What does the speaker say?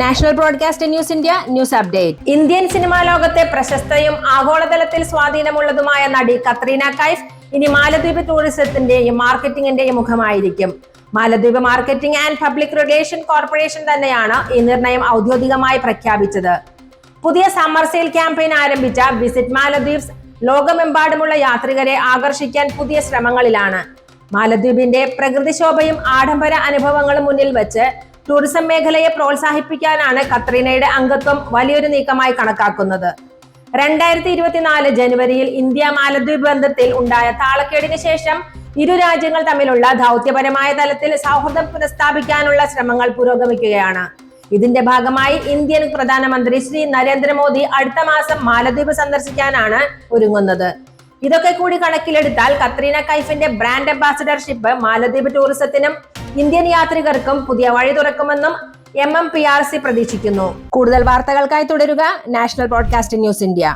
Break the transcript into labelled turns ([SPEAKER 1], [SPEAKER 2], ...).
[SPEAKER 1] National broadcast news India news update. Indian cinema ലോകത്തെ പ്രശസ്തയും ആഗോളതലത്തിൽ സ്വാധീനമുള്ളതുമായ നടി കത്രീന കൈഫ് ഇനി മാലദ്വീപ് ടൂറിസത്തിന്റെയും മാർക്കറ്റിംഗിന്റെയും മുഖമായിരിക്കും. Maldives marketing and public relation corporation തന്നെയാണ് ഈ നിർണയം ഔദ്യോഗികമായി പ്രഖ്യാപിച്ചത്. പുതിയ സമ്മർ സെയിൽ ക്യാമ്പയിൻ ആരംഭിച്ച വിസിറ്റ് മാലദ്വീപ്സ് ലോകമെമ്പാടുമുള്ള യാത്രികരെ ആകർഷിക്കാൻ പുതിയ ശ്രമങ്ങളിലാണ്. മാലദ്വീപിന്റെ പ്രകൃതിശോഭയും ആഡംബര അനുഭവങ്ങളും മുന്നിൽ വെച്ച് ടൂറിസം മേഖലയെ പ്രോത്സാഹിപ്പിക്കാനാണ് കത്രീനയുടെ അംഗത്വം വലിയൊരു നീക്കമായി കണക്കാക്കുന്നത്. രണ്ടായിരത്തി ഇരുപത്തിനാല് ജനുവരിയിൽ ഇന്ത്യ മാലദ്വീപ് ബന്ധത്തിൽ ഉണ്ടായ താളക്കേടിന് ശേഷം ഇരു രാജ്യങ്ങൾ തമ്മിലുള്ള ദൗത്യപരമായ തലത്തിൽ സൗഹൃദം പുനഃസ്ഥാപിക്കാനുള്ള ശ്രമങ്ങൾ പുരോഗമിക്കുകയാണ്. ഇതിന്റെ ഭാഗമായി ഇന്ത്യൻ പ്രധാനമന്ത്രി ശ്രീ നരേന്ദ്രമോദി അടുത്ത മാസം മാലദ്വീപ് സന്ദർശിക്കാനാണ് ഒരുങ്ങുന്നത്. ഇതൊക്കെ കൂടി കണക്കിലെടുത്താൽ കത്രീന കൈഫിന്റെ ബ്രാൻഡ് അംബാസഡർഷിപ്പ് മാലദ്വീപ് ടൂറിസത്തിനും ഇന്ത്യൻ യാത്രികർക്കും പുതിയ വഴി തുറക്കുമെന്നും M M P R C പ്രതീക്ഷിക്കുന്നു. കൂടുതൽ വാർത്തകൾക്കായി തുടരുക നാഷണൽ ബ്രോഡ്കാസ്റ്റിംഗ് ന്യൂസ് ഇന്ത്യ.